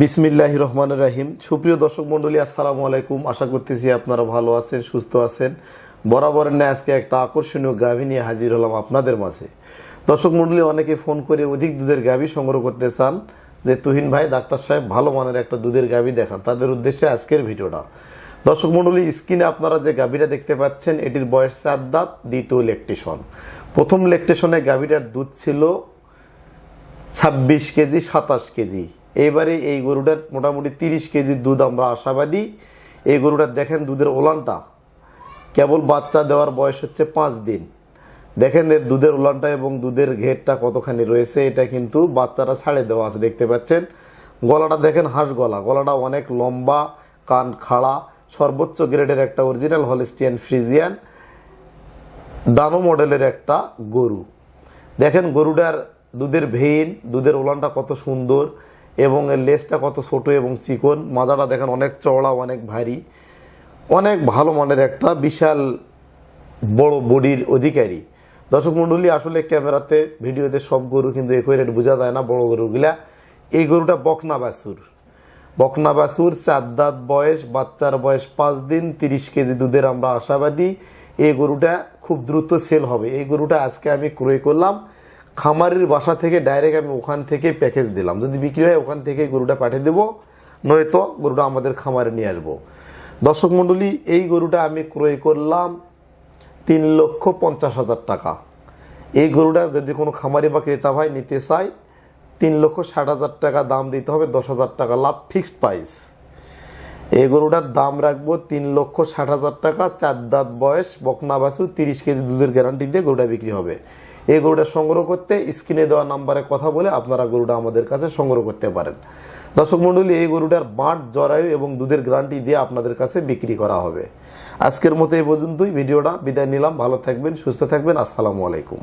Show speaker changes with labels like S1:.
S1: বিসমিল্লাহ রহমান রাহিম। সুপ্রিয় দর্শক মণ্ডলী, আসসালামু আলাইকুম। আশা করতেছি আপনারা ভালো আছেন, সুস্থ আছেন। বরাবরের ন্যায় আজকে একটা আকর্ষণীয় গাভী নিয়ে হাজির হলাম আপনাদের মাঝে। দর্শক মণ্ডলী, অনেকে ফোন করে অধিক দুধের গাভী সংগ্রহ করতে চান। যে তুহিন ভাই, ডাক্তার সাহেব ভালো মানের একটা দুধের গাভী দেখান। তাদের উদ্দেশ্যে আজকের ভিডিওটা। দর্শক মণ্ডলী, স্ক্রিনে আপনারা যে গাভীটা দেখতে পাচ্ছেন, এটির বয়স চার দাঁত, দ্বিতীয় লেকটেশন প্রথম লেকটেশনে গাভীটার দুধ ছিল ছাব্বিশ কেজি, সাতাশ কেজি। এইবারে এই গরুটার মোটামুটি তিরিশ কেজির দুধ আমরা আশাবাদী। এই গরুটার দেখেন দুধের ওলানটা। কেবল বাচ্চা দেওয়ার বয়স হচ্ছে পাঁচ দিন। দেখেন এর দুধের ওলানটা এবং দুধের ঘেরটা কতখানি রয়েছে, এটা কিন্তু বাচ্চারা ছাড়ে দেওয়া আছে, দেখতে পাচ্ছেন। গলাটা দেখেন হাঁস গলা। গলাটা অনেক লম্বা, কান খাড়া, সর্বোচ্চ গ্রেডের একটা অরিজিনাল হলিস্টিয়ান ফ্রিজিয়ান, ডানো মডেলের একটা গরু। দেখেন গরুটার দুধের ভেইন, দুধের ওলানটা কত সুন্দর। এবং এর লেজটা কত ছোট এবং চিকন, মাজাটা দেখেন অনেক চওড়া, অনেক ভারী, অনেক ভালো মানের একটা বিশাল বড় বডির অধিকারী। দর্শক মণ্ডলী আসলে ক্যামেরাতে, ভিডিওতে সব গরু কিন্তু একই রেট বোঝা যায় না বড় গরুগুলা। এই গরুটা বকনা বাছুর বকনা বাছুর চার দাঁত বয়স, বাচ্চার বয়স পাঁচ দিন, তিরিশ কেজি দুধের আমরা আশাবাদী। এই গরুটা খুব দ্রুত সেল হবে। এই গরুটা আজকে আমি ক্রয় করলাম। খামারির বাসা থেকে ডাইরেক্ট আমি ওখান থেকে প্যাকেজ দিলাম। যদি বিক্রি হয়, ওখান থেকে গরুটা পাঠিয়ে দেবো, নয়তো গরুটা আমাদের খামারে নিয়ে আসব। দর্শক মণ্ডলী, এই গরুটা আমি ক্রয় করলাম তিন লক্ষ পঞ্চাশ হাজার টাকা। এই গরুটা যদি কোনো খামারি বা ক্রেতা ভাই নিতে চায়, তিন লক্ষ ষাট হাজার টাকা দাম দিতে হবে, দশ হাজার টাকা লাভ ফিক্সড প্রাইস এই গরুটার দাম রাখব তিন লক্ষ ষাট হাজার টাকা, চার দাঁত বয়স, বকনা বাছু, তিরিশ কেজি দুধের গ্যারান্টি দিয়ে গরুটা বিক্রি হবে। এই গরুটা সংগ্রহ করতে স্ক্রিনে দেওয়া নাম্বারে কথা বলে আপনারা গরুটা আমাদের কাছে সংগ্রহ করতে পারেন। দর্শক মণ্ডলী, এই গরুটার বাঁট, জরায়ু এবং দুধের গ্যারান্টি দিয়ে আপনাদের কাছে বিক্রি করা হবে। আজকের মতো এই পর্যন্তই, ভিডিওটা বিদায় নিলাম, ভালো থাকবেন, সুস্থ থাকবেন, আসসালামু আলাইকুম।